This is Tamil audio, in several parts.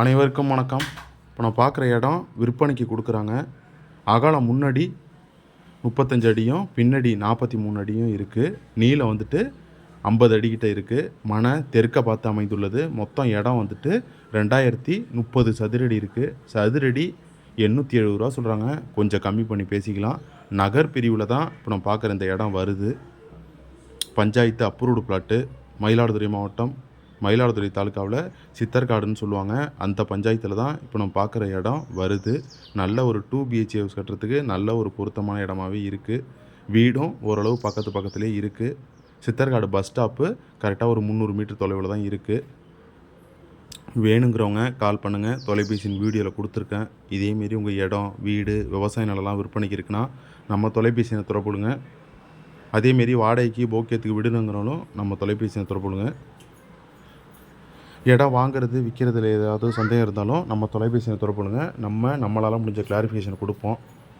அனைவருக்கும் வணக்கம். இப்போ நான் பார்க்குற இடம் விற்பனைக்கு கொடுக்குறாங்க. அகலம் முன்னாடி முப்பத்தஞ்சு அடியும் பின்னாடி நாற்பத்தி மூணு அடியும் இருக்குது நீளம் வந்துட்டு ஐம்பது அடிக்கிட்ட இருக்குது மன தெற்க பார்த்து அமைந்துள்ளது. மொத்தம் இடம் வந்துட்டு ரெண்டாயிரத்தி முப்பது சதுரடி இருக்குது சதுரடி எண்ணூற்றி எழுபது ரூபா சொல்கிறாங்க கொஞ்சம் கம்மி பண்ணி பேசிக்கலாம். நகர் பிரிவில் தான் இப்போ நான் பார்க்குற இந்த இடம் வருது. பஞ்சாயத்து அப்ரூவ்டு பிளாட்டு மயிலாடுதுறை மாவட்டம் மயிலாடுதுறை தாலுக்காவில் சித்தர்காடுன்னு சொல்லுவாங்க. அந்த பஞ்சாயத்தில் தான் இப்போ நம்ம பார்க்குற இடம் வருது. நல்ல ஒரு டூ பிஹெச்ஏ ஹவுஸ் கட்டுறதுக்கு நல்ல ஒரு பொருத்தமான இடமாவே இருக்குது வீடும் ஓரளவு பக்கத்து பக்கத்துலேயே இருக்குது சித்தர்காடு பஸ் ஸ்டாப்பு கரெக்டாக ஒரு முந்நூறு மீட்டர் தொலைவில் தான் இருக்குது வேணுங்கிறவங்க கால் பண்ணுங்கள் தொலைபேசியின் வீடியோவில் கொடுத்துருக்கேன். இதேமாரி உங்கள் இடம் வீடு விவசாய நிலம்லாம் விற்பனைக்கு இருக்குன்னா நம்ம தொலைபேசியை தொடர்புடுங்க அதேமாரி வாடகைக்கு போக்கியத்துக்கு விடுணுங்கிறவங்களும் நம்ம தொலைபேசியை தொடர்புடுங்க இடம் வாங்குறது விற்கிறதுல ஏதாவது சந்தேகம் இருந்தாலும் நம்ம தொலைபேசியை தொடர்புங்க நம்ம நம்மளால் முடிஞ்ச கிளாரிஃபிகேஷன் கொடுப்போம்.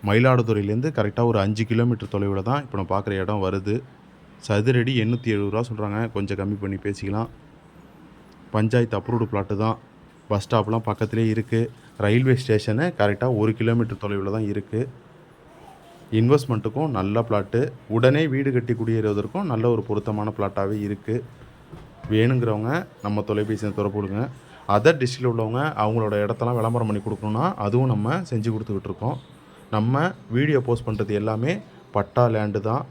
மயிலாடுதுறையிலேருந்து கரெக்டாக ஒரு அஞ்சு கிலோமீட்டர் தொலைவில் தான் இப்போ நம்ம பார்க்குற இடம் வருது. சதுரடி எண்ணூற்றி எழுபது ரூபா சொல்கிறாங்க கொஞ்சம் கம்மி பண்ணி பேசிக்கலாம். பஞ்சாயத்து அப்ரூவ்டு பிளாட்டு தான். பஸ் ஸ்டாப்லாம் பக்கத்துலேயே இருக்குது ரயில்வே ஸ்டேஷனு கரெக்டாக ஒரு கிலோமீட்டர் தொலைவில் தான் இருக்குது இன்வெஸ்ட்மெண்ட்டுக்கும் நல்ல பிளாட்டு உடனே வீடு கட்டி குடியேறுவதற்கும் நல்ல ஒரு பொருத்தமான பிளாட்டாகவே இருக்குது வேணுங்கிறவங்க நம்ம தொலைபேசியை தொடர்புடுங்க அதர் டிஸ்ட்ரிக்டில் உள்ளவங்க அவங்களோட இடத்தெல்லாம் விளம்பரம் பண்ணி கொடுக்கணுன்னா அதுவும் நம்ம செஞ்சு கொடுத்துக்கிட்டு இருக்கோம். நம்ம வீடியோ போஸ்ட் பண்ணுறது எல்லாமே பட்டா லேண்டு தான்.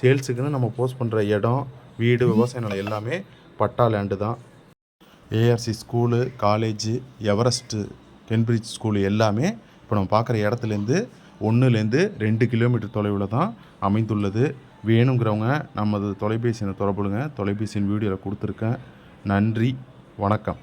சேல்ஸுக்குன்னு நம்ம போஸ்ட் பண்ணுற இடம் வீடு விவசாய நிலம் எல்லாமே பட்டா லேண்டு தான். ARC school college Everest Cambridge school எல்லாமே இப்போ நம்ம பார்க்குற இடத்துலேருந்து ஒன்றுலேருந்து ரெண்டு கிலோமீட்டர் தொலைவில் தான் அமைந்துள்ளது. வேணுங்கிறவங்க நமது தொலைபேசியை தொடர்புடுங்க தொலைபேசியின் வீடியோவில் கொடுத்துருக்கேன் நன்றி. வணக்கம்.